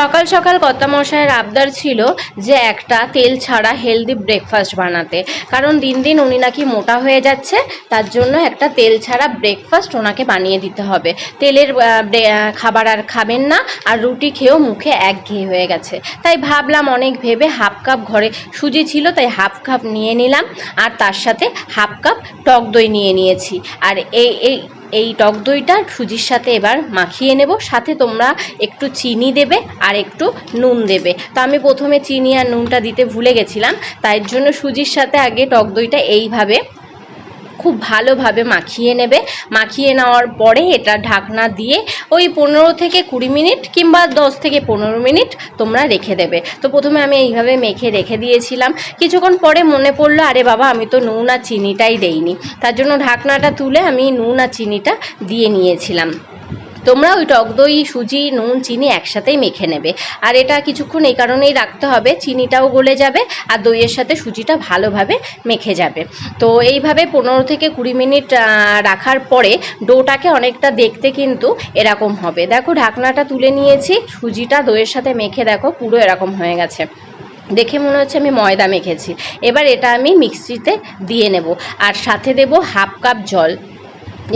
সকাল সকাল কর্তামশাইয়ের আবদার ছিল যে একটা তেল ছাড়া হেলদি ব্রেকফাস্ট বানাতে। কারণ দিন দিন উনি নাকি মোটা হয়ে যাচ্ছে, তার জন্য একটা তেল ছাড়া ব্রেকফাস্ট ওনাকে বানিয়ে দিতে হবে। তেলের খাবার আর খাবেন না, আর রুটি খেয়েও মুখে একঘেয়ে হয়ে গেছে। তাই ভাবলাম অনেক ভেবে হাফ কাপ ঘরে, সুজি ছিল, তাই হাফ কাপ নিয়ে নিলাম। আর তার সাথে হাফ কাপ টক দই নিয়ে নিয়েছি। আর এই এই এই টক দইটা সুজির সাথে এবার মাখিয়ে নেব। সাথে তোমরা একটু চিনি দেবে আর একটু নুন দেবে। তো আমি প্রথমে চিনি আর নুনটা দিতে ভুলে গেছিলাম, তাই জন্য সুজির সাথে আগে টক দইটা এইভাবে খুব ভালোভাবে মাখিয়ে নেবে। মাখিয়ে নেওয়ার পরে এটা ঢাকনা দিয়ে ওই পনেরো থেকে কুড়ি মিনিট কিংবা দশ থেকে পনেরো মিনিট তোমরা রেখে দেবে। তো প্রথমে আমি এইভাবে মেখে রেখে দিয়েছিলাম। কিছুক্ষণ পরে মনে পড়ল, আরে বাবা, আমি তো নুন আর চিনিটাই দেইনি। তার জন্য ঢাকনাটা তুলে আমি নুন আর চিনিটা দিয়ে নিয়েছিলাম। তোমরা ওই টক দই, সুজি, নুন, চিনি একসাথেই মেখে নেবে। আর এটা কিছুক্ষণ এই কারণেই রাখতে হবে, চিনিটাও গলে যাবে আর দইয়ের সাথে সুজিটা ভালোভাবে মেখে যাবে। তো এইভাবে পনেরো থেকে কুড়ি মিনিট রাখার পরে ডোটাকে অনেকটা দেখতে কিন্তু এরকম হবে। দেখো ঢাকনাটা তুলে নিয়েছি, সুজিটা দইয়ের সাথে মেখে দেখো পুরো এরকম হয়ে গেছে। দেখে মনে হচ্ছে আমি ময়দা মেখেছি। এবার এটা আমি মিক্সিতে দিয়ে নেব। আর সাথে দেব হাফ কাপ জল।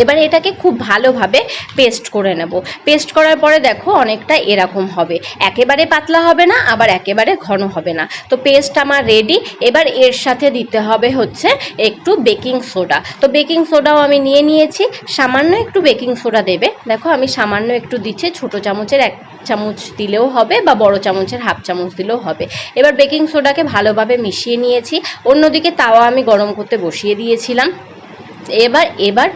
এবার এটাকে খুব ভালোভাবে পেস্ট করে নেব। পেস্ট করার পরে দেখো অনেকটা এরকম হবে। একেবারে পাতলা হবে না, আবার একেবারে ঘন হবে না। তো পেস্ট আমার রেডি এবার এর সাথে দিতে হবে হচ্ছে একটু বেকিং সোডা তো বেকিং সোডাও আমি নিয়ে নিয়েছি। সামান্য একটু বেকিং সোডা দেবে। দেখো আমি সামান্য একটু দিচ্ছি, ছোটো চামচের এক চামচ দিলেও হবে বা বড় চামচের হাফ চামচ দিলেও হবে। এবার বেকিং সোডাকে ভালোভাবে মিশিয়ে নিয়েছি। অন্যদিকে তাওয়া আমি গরম করতে বসিয়ে দিয়েছিলাম। এবার এবার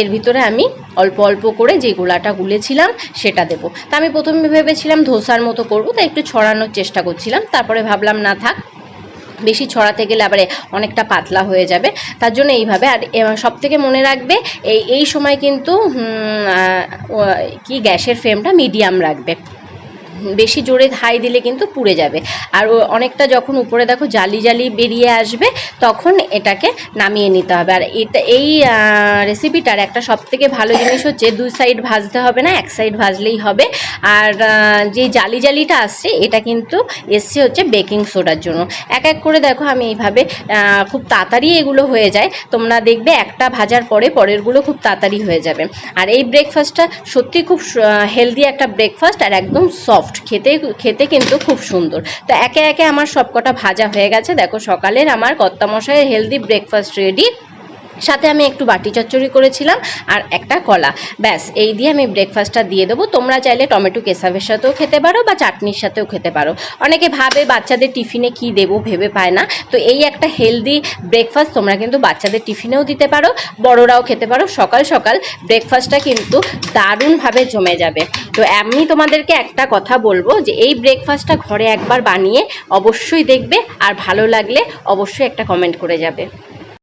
এর ভিতরে আমি অল্প অল্প করে যে গোলাটা গুলেছিলাম সেটা দেবো। তা আমি প্রথমে ভেবেছিলাম ধোসার মতো করব, তাই একটু ছড়ানোর চেষ্টা করছিলাম। তারপরে ভাবলাম, না থাক, বেশি ছড়াতে গেলে আবার অনেকটা পাতলা হয়ে যাবে। তার জন্য এইভাবে, আর সব থেকে মনে রাখবে, এই এই সময় কিন্তু কি গ্যাসের ফ্লেমটা মিডিয়াম রাখবে। বেশি জোরে হাই দিলে কিন্তু পুড়ে যাবে। আর অনেকটা যখন উপরে দেখো জালি জালি বেরিয়ে আসবে, তখন এটাকে নামিয়ে নিতে হবে। আর এটা, এই রেসিপিটার একটা সব থেকে ভালো জিনিস হচ্ছে দুই সাইড ভাজতে হবে না, এক সাইড ভাজলেই হবে। আর যে জালি জালিটা আসছে, এটা কিন্তু এসছে হচ্ছে বেকিং সোডার জন্য। এক এক করে দেখো আমি এইভাবে খুব তাড়াতাড়ি এগুলো হয়ে যায়। তোমরা দেখবে একটা ভাজার পরে পরেরগুলো খুব তাড়াতাড়ি হয়ে যাবে। আর এই ব্রেকফাস্টটা সত্যি খুব হেলদি একটা ব্রেকফাস্ট আর একদম সফট খেতে খেতে কিন্তু খুব সুন্দর। তো একে একে আমার সবকটা ভাজা হয়ে গেছে। দেখো সকালের আমার কর্তামশাইয়ের হেলদি ব্রেকফাস্ট রেডি সাথে আমি একটু বাটি চচ্চড়ি করেছিলাম আর একটা কলা। ব্যাস, এই দিয়ে আমি ব্রেকফাস্টটা দিয়ে দেবো। তোমরা চাইলে টমেটো কেসাবের সাথেও খেতে পারো বা চাটনির সাথেও খেতে পারো। অনেকে ভাবে বাচ্চাদের টিফিনে কি দেবো ভেবে পায় না। তো এই একটা হেলদি ব্রেকফাস্ট তোমরা কিন্তু বাচ্চাদের টিফিনেও দিতে পারো, বড়রাও খেতে পারো। সকাল সকাল ব্রেকফাস্টটা কিন্তু দারুণভাবে জমে যাবে। তো আমি তোমাদেরকে একটা কথা বলব যে এই ব্রেকফাস্টটা ঘরে একবার বানিয়ে অবশ্যই দেখবে আর ভালো লাগলে অবশ্যই একটা কমেন্ট করে যাবে।